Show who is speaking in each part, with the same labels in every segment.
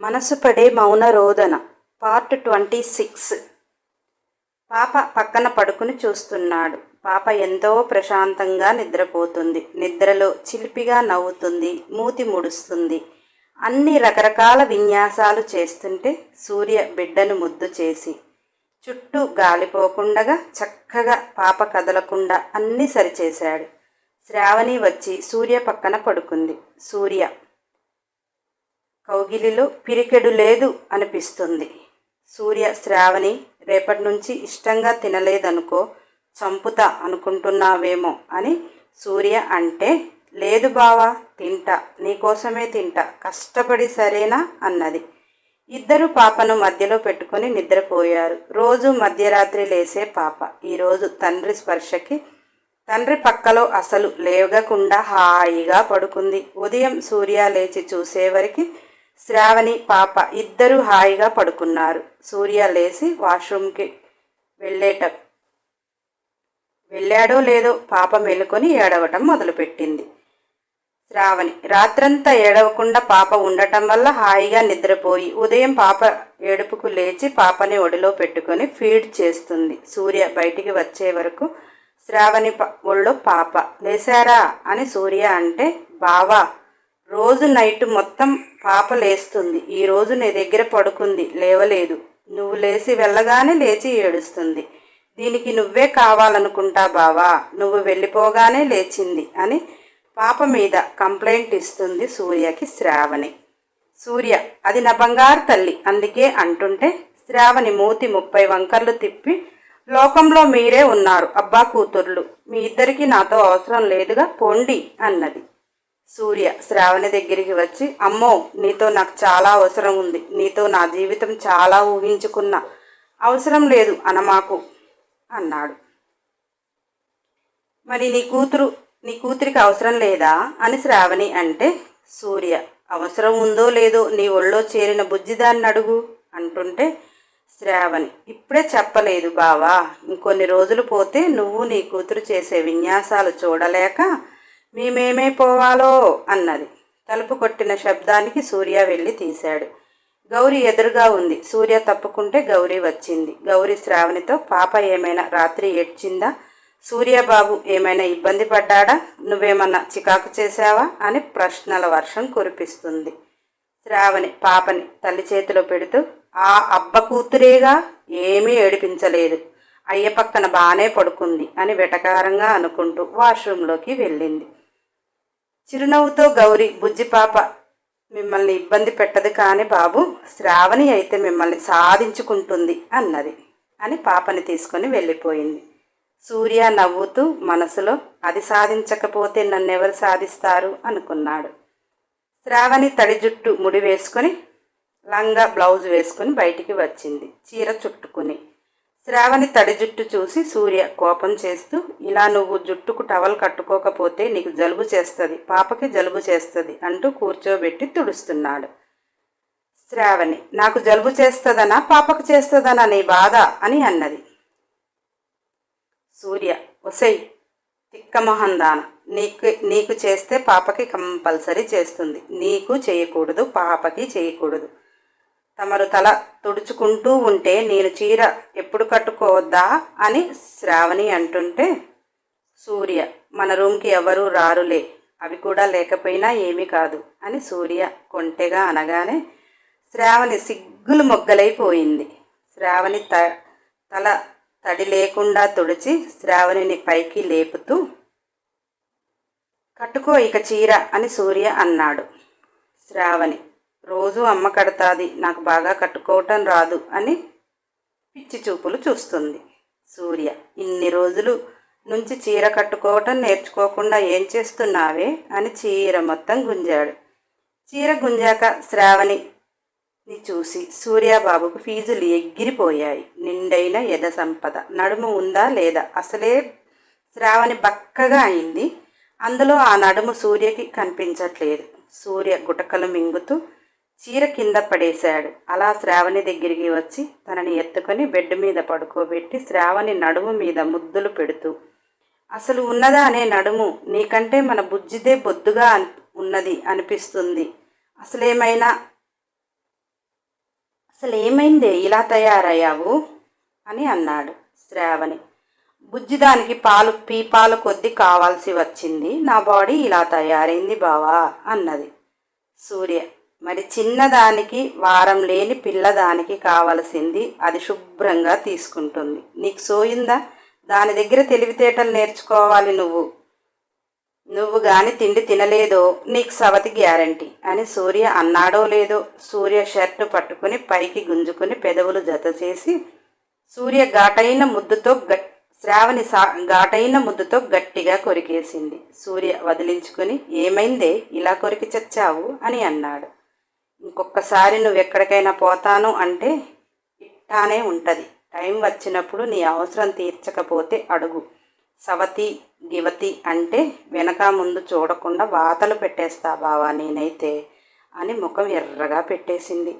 Speaker 1: మనసు పడే మౌన రోదన పార్ట్ ట్వంటీ సిక్స్. పాప పక్కన పడుకుని చూస్తున్నాడు. పాప ఎంతో ప్రశాంతంగా నిద్రపోతుంది. నిద్రలో చిలిపిగా నవ్వుతుంది. మూతి ముడుస్తుంది. అన్ని రకరకాల విన్యాసాలు చేస్తుంటే సూర్య బిడ్డను ముద్దు చేసి చుట్టూ గాలిపోకుండగా చక్కగా పాప కదలకుండా అన్నీ సరిచేశాడు. శ్రావణి వచ్చి సూర్య పక్కన పడుకుంది. సూర్య కౌగిలిలో పిరికెడు లేదు అనిపిస్తుంది. సూర్య శ్రావణి రేపటి నుంచి ఇష్టంగా తినలేదనుకో చంపుతా అనుకుంటున్నావేమో అని సూర్య అంటే లేదు బావా తింటా నీకోసమే తింటా కష్టపడి సరేనా అన్నది. ఇద్దరు పాపను మధ్యలో పెట్టుకొని నిద్రపోయారు. రోజు మధ్యరాత్రి లేసే పాప. ఈరోజు తండ్రి స్పర్శకి తండ్రి పక్కలో అసలు లేవగకుండా హాయిగా పడుకుంది. ఉదయం సూర్య లేచి చూసేవరికి శ్రావణి పాప ఇద్దరూ హాయిగా పడుకున్నారు. సూర్య లేచి వాష్రూమ్కి వెళ్ళేట వెళ్ళాడో లేదో పాప మెలుకొని ఏడవటం మొదలుపెట్టింది. శ్రావణి రాత్రంతా ఏడవకుండా పాప ఉండటం వల్ల హాయిగా నిద్రపోయి ఉదయం పాప ఏడుపుకు లేచి పాపని ఒడిలో పెట్టుకొని ఫీడ్ చేస్తుంది. సూర్య బయటికి వచ్చే వరకు శ్రావణి ఒళ్ళో పాప లేశారా? అని సూర్య అంటే బావా రోజు నైట్ మొత్తం పాప లేస్తుంది ఈ రోజు నీ దగ్గర పడుకుంది లేవలేదు. నువ్వు లేచి వెళ్ళగానే లేచి ఏడుస్తుంది. దీనికి నువ్వే కావాలనుకుంటా బావా. నువ్వు వెళ్ళిపోగానే లేచింది అని పాప మీద కంప్లైంట్ ఇస్తుంది సూర్యకి శ్రావణి. సూర్య అది నా బంగారు తల్లి. అందుకే అంటుంటే శ్రావణి మూతి ముప్పై వంకర్లు తిప్పి లోకంలో మీరే ఉన్నారు అబ్బా కూతుర్లు. మీ ఇద్దరికి నాతో అవసరం లేదుగా పొండి అన్నది. సూర్య శ్రావణి దగ్గరికి వచ్చి అమ్మో నీతో నాకు చాలా అవసరం ఉంది. నీతో నా జీవితం చాలా ఊహించుకున్నా. అవసరం లేదు అనమాకు అన్నాడు. మరి నీ కూతురు నీ కూతురికి అవసరం లేదా? అని శ్రావణి అంటే సూర్య అవసరం ఉందో లేదో నీ ఒళ్ళో చేరిన బుజ్జిదాన్ని అడుగు అంటుంటే శ్రావణి ఇప్పుడే చెప్పలేదు బావా. ఇంకొన్ని రోజులు పోతే నువ్వు నీ కూతురు చేసే విన్యాసాలు చూడలేక మేమేమే పోవాలో అన్నది. తలుపు కొట్టిన శబ్దానికి సూర్య వెళ్ళి తీశాడు. గౌరి ఎదురుగా ఉంది. సూర్య తప్పుకుంటే గౌరీ వచ్చింది. గౌరి శ్రావణితో పాప ఏమైనా రాత్రి ఏడ్చిందా? సూర్యబాబు ఏమైనా ఇబ్బంది పడ్డాడా? నువ్వేమన్నా చికాకు చేశావా? అని ప్రశ్నల వర్షం కురిపిస్తుంది. శ్రావణి పాపని తల్లి చేతిలో పెడుతూ ఆ అబ్బ కూతురేగా? ఏమీ ఏడిపించలేదు. అయ్య పక్కన బాగానే పడుకుంది అని వెటకారంగా అనుకుంటూ వాష్రూంలోకి వెళ్ళింది. చిరునవ్వుతో గౌరి బుజ్జి పాప మిమ్మల్ని ఇబ్బంది పెట్టదు కానీ బాబు శ్రావణి అయితే మిమ్మల్ని సాధించుకుంటుంది అన్నది అని పాపని తీసుకొని వెళ్ళిపోయింది. సూర్య నవ్వుతూ మనసులో అది సాధించకపోతే నన్నెవరు సాధిస్తారు అనుకున్నాడు. శ్రావణి తడి జుట్టు ముడి వేసుకొని లంగా బ్లౌజ్ వేసుకుని బయటికి వచ్చింది చీర చుట్టుకుని. శ్రావణి తడి జుట్టు చూసి సూర్య కోపం చేస్తూ ఇలా నువ్వు జుట్టుకు టవల్ కట్టుకోకపోతే నీకు జలుబు చేస్తుంది పాపకి జలుబు చేస్తుంది అంటూ కూర్చోబెట్టి తుడుస్తున్నాడు. శ్రావణి నాకు జలుబు చేస్తుందనా పాపకు చేస్తుందనా నీ బాధ? అని అన్నది. సూర్య ఒసై తిక్కమొహందాన నీకు నీకు చేస్తే పాపకి కంపల్సరీ చేస్తుంది నీకు చేయకూడదు పాపకి చేయకూడదు. తమరు తల తుడుచుకుంటూ ఉంటే నేను చీర ఎప్పుడు కట్టుకోవద్దా అని శ్రావణి అంటుంటే సూర్య మన రూమ్కి ఎవరూ రారులే. అవి కూడా లేకపోయినా ఏమీ కాదు అని సూర్య కొంటెగా అనగానే శ్రావణి సిగ్గులు మొగ్గలైపోయింది. శ్రావణి త తల తడి లేకుండా తుడిచి శ్రావణిని పైకి లేపుతూ కట్టుకో ఇక చీర అని సూర్య అన్నాడు. శ్రావణి రోజు అమ్మ కడతాది నాకు బాగా కట్టుకోవటం రాదు అని పిచ్చి చూపులు చూస్తుంది సూర్య. ఇన్ని రోజులు నుంచి చీర కట్టుకోవటం నేర్చుకోకుండా ఏం చేస్తున్నావే అని చీర మొత్తం గుంజాడు. చీర గుంజాక శ్రావణి ని చూసి సూర్యబాబుకు ఫీజులు ఎగిరిపోయాయి. నిండైన యథ సంపద. నడుము ఉందా లేదా? అసలే శ్రావణి బక్కగా అయింది. అందులో ఆ నడుము సూర్యకి కనిపించట్లేదు. సూర్య గుటకలు మింగుతూ చీర కింద పడేశాడు. అలా శ్రావణి దగ్గరికి వచ్చి తనని ఎత్తుకొని బెడ్ మీద పడుకోబెట్టి శ్రావణి నడుము మీద ముద్దులు పెడుతూ అసలు ఉన్నదా అనే నడుము? నీకంటే మన బుజ్జిదే బొద్దుగా ఉన్నది అనిపిస్తుంది. అసలేమైనా అసలు ఏమైందే ఇలా తయారయ్యావు? అని అన్నాడు శ్రావణి. బుజ్జిదానికి పాలు పీపాలు కొద్ది కావాల్సి వచ్చింది. నా బాడీ ఇలా తయారైంది బావా అన్నది సూర్య. మరి చిన్నదానికి వారం లేని పిల్లదానికి కావలసింది అది శుభ్రంగా తీసుకుంటుంది. నీకు సోయిందా? దాని దగ్గర తెలివితేటలు నేర్చుకోవాలి నువ్వు. నువ్వు గాని తిండి తినలేదో నీకు సవతి గ్యారంటీ అని సూర్య అన్నాడో లేదో సూర్య షర్టు పట్టుకుని పైకి గుంజుకుని పెదవులు జత చేసి సూర్య ఘాటైన ముద్దుతో గట్ శ్రావణి సా ఘాటైన ముద్దుతో గట్టిగా కొరికేసింది. సూర్య వదిలించుకుని ఏమైందే? ఇలా కొరికి చచ్చావు? అని అన్నాడు. ఇంకొకసారి నువ్వు ఎక్కడికైనా పోతాను అంటే ఇట్టానే ఉంటుంది. టైం వచ్చినప్పుడు నీ అవసరం తీర్చకపోతే అడుగు. సవతి గివతి అంటే వెనక ముందు చూడకుండా వాతలు పెట్టేస్తా బావా నేనైతే అని ముఖం ఎర్రగా పెట్టేసింది.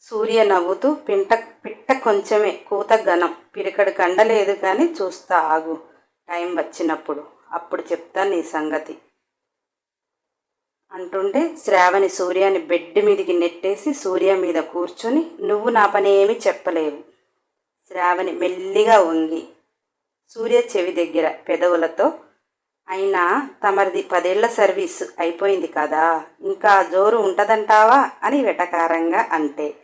Speaker 1: సూర్య నవ్వుతూ పింట పిట్ట కొంచెమే కూత ఘనం. పిరికడు కండలేదు కానీ చూస్తా ఆగు. టైం వచ్చినప్పుడు. అప్పుడు చెప్తా నీ సంగతి. అంటుంటే శ్రావణి సూర్యాని బెడ్ మీదికి నెట్టేసి సూర్య మీద కూర్చొని నువ్వు నా పని ఏమీ చెప్పలేవు. శ్రావణి మెల్లిగా ఉంది సూర్య చెవి దగ్గర పెదవులతో అయినా తమరిది పదేళ్ళ సర్వీస్ అయిపోయింది కదా ఇంకా జోరు ఉంటదంటావా? అని వెటకారంగా అంటే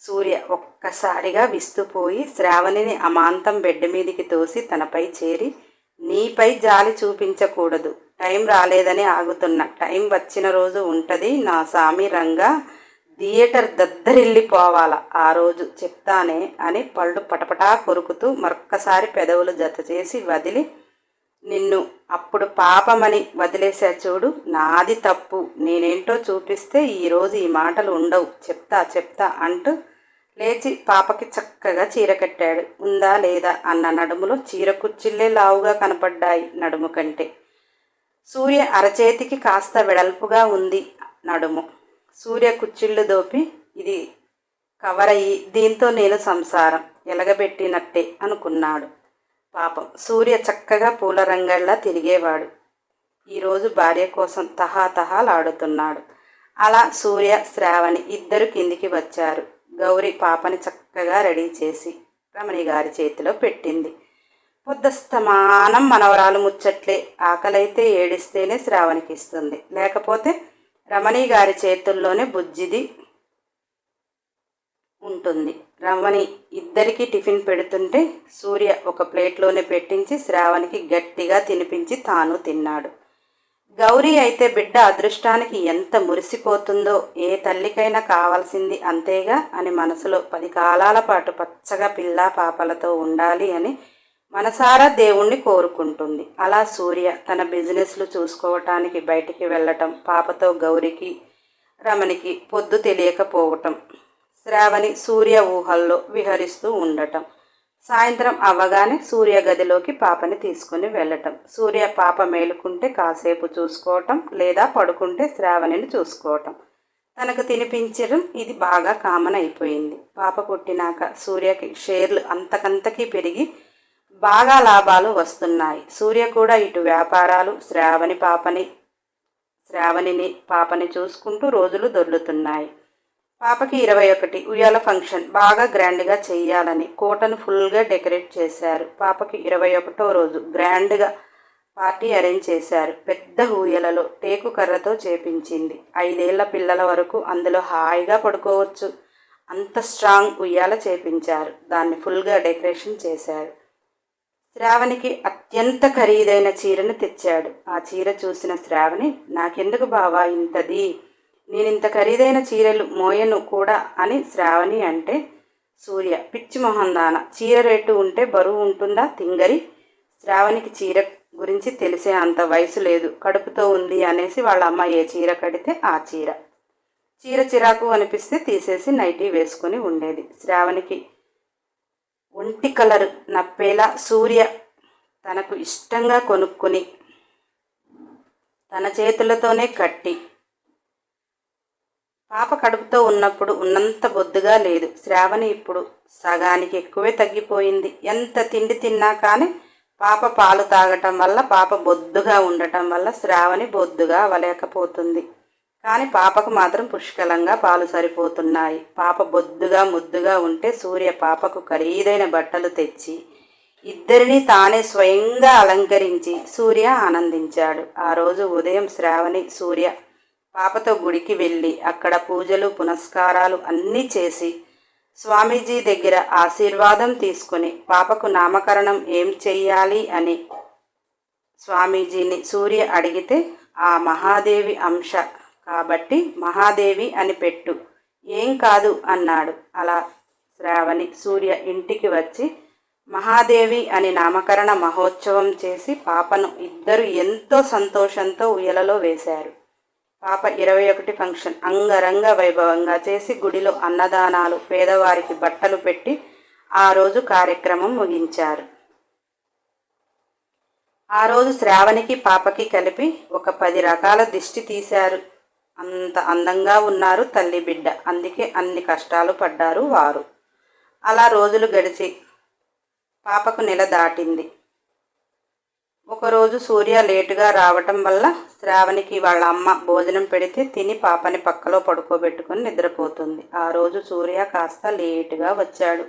Speaker 1: సూర్య ఒక్కసారిగా విస్తుపోయి శ్రావణిని అమాంతం బెడ్ మీదికి తోసి తనపై చేరి నీపై జాలి చూపించకూడదు. టైం రాలేదని ఆగుతున్నా. టైం వచ్చిన రోజు ఉంటుంది. నా సామి రంగా థియేటర్ దద్దరిల్లిపోవాల. ఆ రోజు చెప్తానే అని పళ్ళు పటపటా కొరుకుతూ మరొక్కసారి పెదవులు జత చేసి వదిలి నిన్ను అప్పుడు పాపమని వదిలేసా చూడు. నాది తప్పు. నేనేంటో చూపిస్తే ఈరోజు ఈ మాటలు ఉండవు. చెప్తా చెప్తా అంటూ లేచి పాపకి చక్కగా చీర కట్టాడు. ఉందా లేదా అన్న నడుములో చీర కుచ్చిళ్ళే లావుగా కనపడ్డాయి నడుము కంటే. సూర్య అరచేతికి కాస్త వెడల్పుగా ఉంది నడుము. సూర్య కుచ్చిళ్ళు దోపి ఇది కవర్ అయ్యి దీంతో నేను సంసారం ఎలగబెట్టినట్టే అనుకున్నాడు. పాపం సూర్య చక్కగా పూల రంగల్లా తిరిగేవాడు ఈరోజు భార్య కోసం తహాతహాలాడుతున్నాడు అలా సూర్య శ్రావణి ఇద్దరు కిందికి వచ్చారు. గౌరి పాపని చక్కగా రెడీ చేసి రమణి గారి చేతిలో పెట్టింది. పొద్దస్తమానం మనవరాలు ముచ్చట్లే. ఆకలైతే ఏడిస్తేనే శ్రావణికి ఇస్తుంది లేకపోతే రమణి గారి చేతుల్లోనే బుజ్జిది ఉంటుంది. రమణి ఇద్దరికి టిఫిన్ పెడుతుంటే సూర్య ఒక ప్లేట్లోనే పెట్టించి శ్రావణికి గట్టిగా తినిపించి తాను తిన్నాడు. గౌరీ అయితే బిడ్డ అదృష్టానికి ఎంత మురిసిపోతుందో ఏ తల్లికైనా కావాల్సింది అంతేగా అని మనసులో పది కాలాల పాటు పచ్చగా పిల్ల పాపలతో ఉండాలి అని మనసారా దేవుణ్ణి కోరుకుంటుంది. అలా సూర్య తన బిజినెస్లు చూసుకోవటానికి బయటికి వెళ్ళటం పాపతో గౌరికి రమణికి పొద్దు తెలియకపోవటం శ్రావణి సూర్య ఊహల్లో విహరిస్తూ ఉండటం సాయంత్రం అవ్వగానే సూర్య గదిలోకి పాపని తీసుకుని వెళ్ళటం సూర్య పాప మేలుకుంటే కాసేపు చూసుకోవటం లేదా పడుకుంటే శ్రావణిని చూసుకోవటం. తనకు తినిపించడం ఇది బాగా కామన్ అయిపోయింది. పాప పుట్టినాక సూర్యకి షేర్లు అంతకంతకీ పెరిగి బాగా లాభాలు వస్తున్నాయి. సూర్య కూడా ఇటు వ్యాపారాలు శ్రావణి పాపని శ్రావణిని పాపని చూసుకుంటూ రోజులు దొర్లుతున్నాయి. పాపకి ఇరవై ఒకటి ఉయ్యాల ఫంక్షన్ బాగా గ్రాండ్గా చేయాలని కోటను ఫుల్గా డెకరేట్ చేశారు. పాపకి ఇరవై ఒకటో రోజు గ్రాండ్గా పార్టీ అరేంజ్ చేశారు. పెద్ద ఊయలలో టేకు కర్రతో చేపించింది. ఐదేళ్ళ పిల్లల వరకు అందులో హాయిగా పడుకోవచ్చు. అంత స్ట్రాంగ్ ఉయ్యాల చేపించారు. దాన్ని ఫుల్గా డెకరేషన్ చేశారు. శ్రావణికి అత్యంత ఖరీదైన చీరను తెచ్చాడు. ఆ చీర చూసిన శ్రావణి నాకెందుకు బావా ఇంతది? నేను ఇంత ఖరీదైన చీరలు మోయను కూడా అని శ్రావణి అంటే సూర్య పిచ్చి మొహందాన చీర రేటు ఉంటే బరువు ఉంటుందా తింగరి? శ్రావణికి చీర గురించి తెలిసే అంత వయసు లేదు. కడుపుతో ఉంది అనేసి వాళ్ళ అమ్మ ఏ చీర కడితే ఆ చీర. చీర చిరాకు అనిపిస్తే తీసేసి నైటీ వేసుకొని ఉండేది. శ్రావణికి ఒంటి కలర్ నప్పేలా సూర్య తనకు ఇష్టంగా కొనుక్కొని తన చేతులతోనే కట్టి పాప కడుపుతో ఉన్నప్పుడు ఉన్నంత బొద్దుగా లేదు. శ్రావణి ఇప్పుడు సగానికి ఎక్కువే తగ్గిపోయింది. ఎంత తిండి తిన్నా కానీ పాప పాలు తాగటం వల్ల పాప బొద్దుగా ఉండటం వల్ల శ్రావణి బొద్దుగా అవ్వలేకపోతుంది. కానీ పాపకు మాత్రం పుష్కలంగా పాలు సరిపోతున్నాయి. పాప బొద్దుగా ముద్దుగా ఉంటే సూర్య పాపకు ఖరీదైన బట్టలు తెచ్చి ఇద్దరిని తానే స్వయంగా అలంకరించి సూర్య ఆనందించాడు. ఆ రోజు ఉదయం శ్రావణి సూర్య పాపతో గుడికి వెళ్ళి అక్కడ పూజలు పునస్కారాలు అన్నీ చేసి స్వామీజీ దగ్గర ఆశీర్వాదం తీసుకుని పాపకు నామకరణం ఏం చెయ్యాలి అని స్వామీజీని సూర్య అడిగితే ఆ మహాదేవి అంశ కాబట్టి మహాదేవి అని పెట్టు. ఏం కాదు అన్నాడు. అలా శ్రావణి సూర్య ఇంటికి వచ్చి మహాదేవి అని నామకరణ మహోత్సవం చేసి పాపను ఇద్దరు ఎంతో సంతోషంతో ఉయ్యలలో వేశారు. పాప ఇరవై ఒకటి ఫంక్షన్ అంగరంగ వైభవంగా చేసి గుడిలో అన్నదానాలు పేదవారికి బట్టలు పెట్టి ఆ రోజు కార్యక్రమం ముగించారు. ఆ రోజు శ్రావణికి పాపకి కలిపి ఒక పది రకాల దిష్టి తీశారు. అంత అందంగా ఉన్నారు తల్లి బిడ్డ. అందుకే అన్ని కష్టాలు పడ్డారు వారు. అలా రోజులు గడిచి పాపకు నెల దాటింది. ఒకరోజు సూర్య లేటుగా రావటం వల్ల శ్రావణికి వాళ్ళ అమ్మ భోజనం పెడితే తిని పాపని పక్కలో పడుకోబెట్టుకుని నిద్రపోతుంది. ఆ రోజు సూర్య కాస్త లేటుగా వచ్చాడు.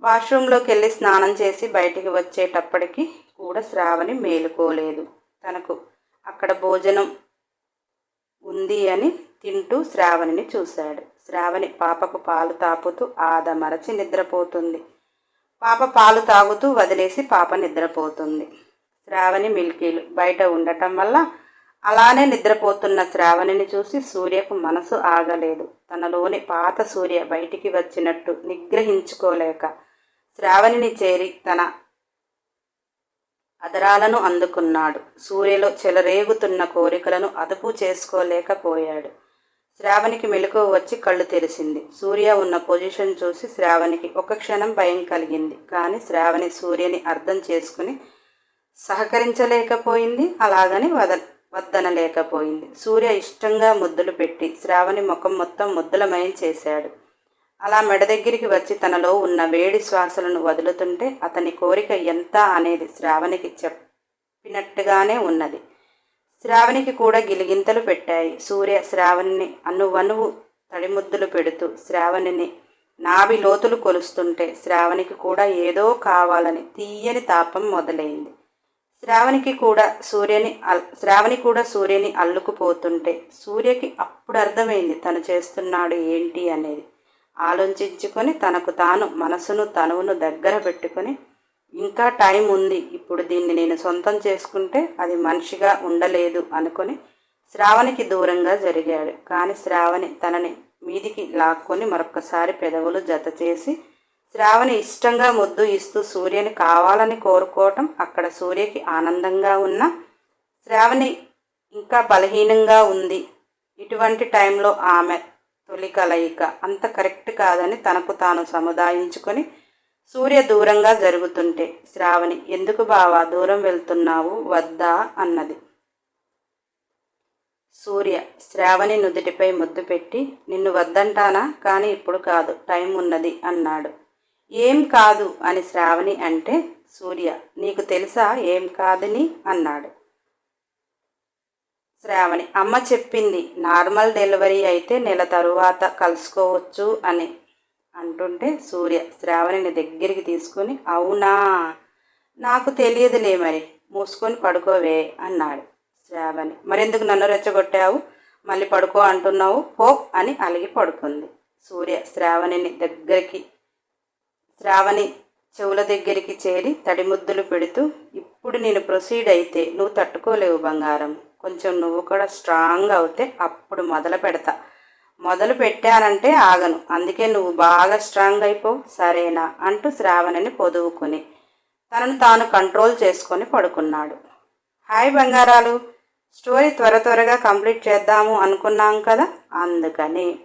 Speaker 1: వాష్రూంలోకి వెళ్ళి స్నానం చేసి బయటికి వచ్చేటప్పటికి కూడా శ్రావణి మేలుకోలేదు. తనకు అక్కడ భోజనం ఉంది అని తింటూ శ్రావణిని చూశాడు. శ్రావణి పాపకు పాలు తాపుతూ ఆదమరచి నిద్రపోతుంది. పాప పాలు తాగుతూ వదిలేసి పాప నిద్రపోతుంది. శ్రావణి మిల్కీలు బయట ఉండటం వల్ల అలానే నిద్రపోతున్న శ్రావణిని చూసి సూర్యకు మనసు ఆగలేదు. తనలోని పాత సూర్య బయటికి వచ్చినట్టు నిగ్రహించుకోలేక శ్రావణిని చేరి తన అదరాలను అందుకున్నాడు. సూర్యలో చెలరేగుతున్న కోరికలను అదుపు చేసుకోలేకపోయాడు. శ్రావణికి మెలకువ వచ్చి కళ్ళు తెరిసింది సూర్య ఉన్న పొజిషన్ చూసి శ్రావణికి ఒక క్షణం భయం కలిగింది. కానీ శ్రావణి సూర్యని అర్థం చేసుకుని సహకరించలేకపోయింది. అలాగని వద వద్దనలేకపోయింది. సూర్య ఇష్టంగా ముద్దులు పెట్టి శ్రావణి ముఖం మొత్తం ముద్దులమయం చేశాడు. అలా మెడ దగ్గరికి వచ్చి తనలో ఉన్న వేడి శ్వాసలను వదులుతుంటే అతని కోరిక ఎంత అనేది శ్రావణికి చెప్పినట్టుగానే ఉన్నది. శ్రావణికి కూడా గిలిగింతలు పెట్టాయి. సూర్య శ్రావణిని అనువనువు తడిముద్దులు పెడుతూ శ్రావణిని నాభి లోతులు కొలుస్తుంటే శ్రావణికి కూడా ఏదో కావాలని తీయని తాపం మొదలైంది. శ్రావణికి కూడా సూర్యని అల్ శ్రావణి కూడా సూర్యని అల్లుకుపోతుంటే సూర్యకి అప్పుడు అర్థమైంది తను చేస్తున్నాడు ఏంటి అనేది. ఆలోచించుకొని తనకు తాను మనసును తనువును దగ్గర పెట్టుకొని ఇంకా టైం ఉంది ఇప్పుడు దీన్ని నేను సొంతం చేసుకుంటే అది మనిషిగా ఉండలేదు అనుకొని శ్రావణికి దూరంగా జరిగాడు. కానీ శ్రావణి తనని మీదికి లాక్కొని మరొక్కసారి పెదవులు జత చేసి శ్రావణి ఇష్టంగా ముద్దు ఇస్తూ సూర్యని కావాలని కోరుకోవటం అక్కడ సూర్యకి ఆనందంగా ఉన్న శ్రావణి ఇంకా బలహీనంగా ఉంది. ఇటువంటి టైంలో ఆమె తొలి కలయిక. అంత కరెక్ట్ కాదని తనకు తాను సముదాయించుకొని సూర్య దూరంగా జరుగుతుంటే శ్రావణి ఎందుకు బావా దూరం వెళ్తున్నావు? వద్దా? అన్నది. సూర్య శ్రావణి నుదుటిపై ముద్దు పెట్టి నిన్ను వద్దంటానా? కానీ ఇప్పుడు కాదు టైం ఉన్నది అన్నాడు. ఏం కాదు అని శ్రావణి అంటే సూర్య నీకు తెలుసా ఏం కాదని? అన్నాడు. శ్రావణి అమ్మ చెప్పింది నార్మల్ డెలివరీ అయితే నెల తరువాత కలుసుకోవచ్చు అని అంటుంటే సూర్య శ్రావణిని దగ్గరికి తీసుకుని అవునా? నాకు తెలియదులే మరి మూసుకొని పడుకోవే అన్నాడు శ్రావణి. మరెందుకు నన్ను రెచ్చగొట్టావు? మళ్ళీ పడుకో అంటున్నావు? పో అని అలిగి పడుకుంది సూర్య. శ్రావణిని దగ్గరికి శ్రావణి చెవుల దగ్గరికి చేరి తడిముద్దులు పెడుతూ ఇప్పుడు నేను ప్రొసీడ్ అయితే నువ్వు తట్టుకోలేవు బంగారం. కొంచెం నువ్వు కూడా స్ట్రాంగ్ అవుతే అప్పుడు మొదలు పెడతా. మొదలు పెట్టానంటే ఆగను. అందుకే నువ్వు బాగా స్ట్రాంగ్ అయిపో సరేనా అంటూ శ్రావణిని పొదువుకుని తనను తాను కంట్రోల్ చేసుకొని పడుకున్నాడు. హాయ్ బంగారాలు స్టోరీ త్వర త్వరగా కంప్లీట్ చేద్దాము అనుకున్నాం కదా? అందుకని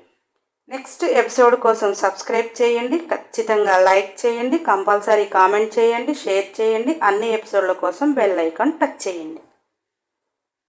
Speaker 1: నెక్స్ట్ ఎపిసోడ్ కోసం సబ్స్క్రైబ్ చేయండి ఖచ్చితంగా లైక్ చేయండి కంపల్సరీ కామెంట్ చేయండి షేర్ చేయండి అన్ని ఎపిసోడ్ల కోసం బెల్ ఐకాన్ టచ్ చేయండి.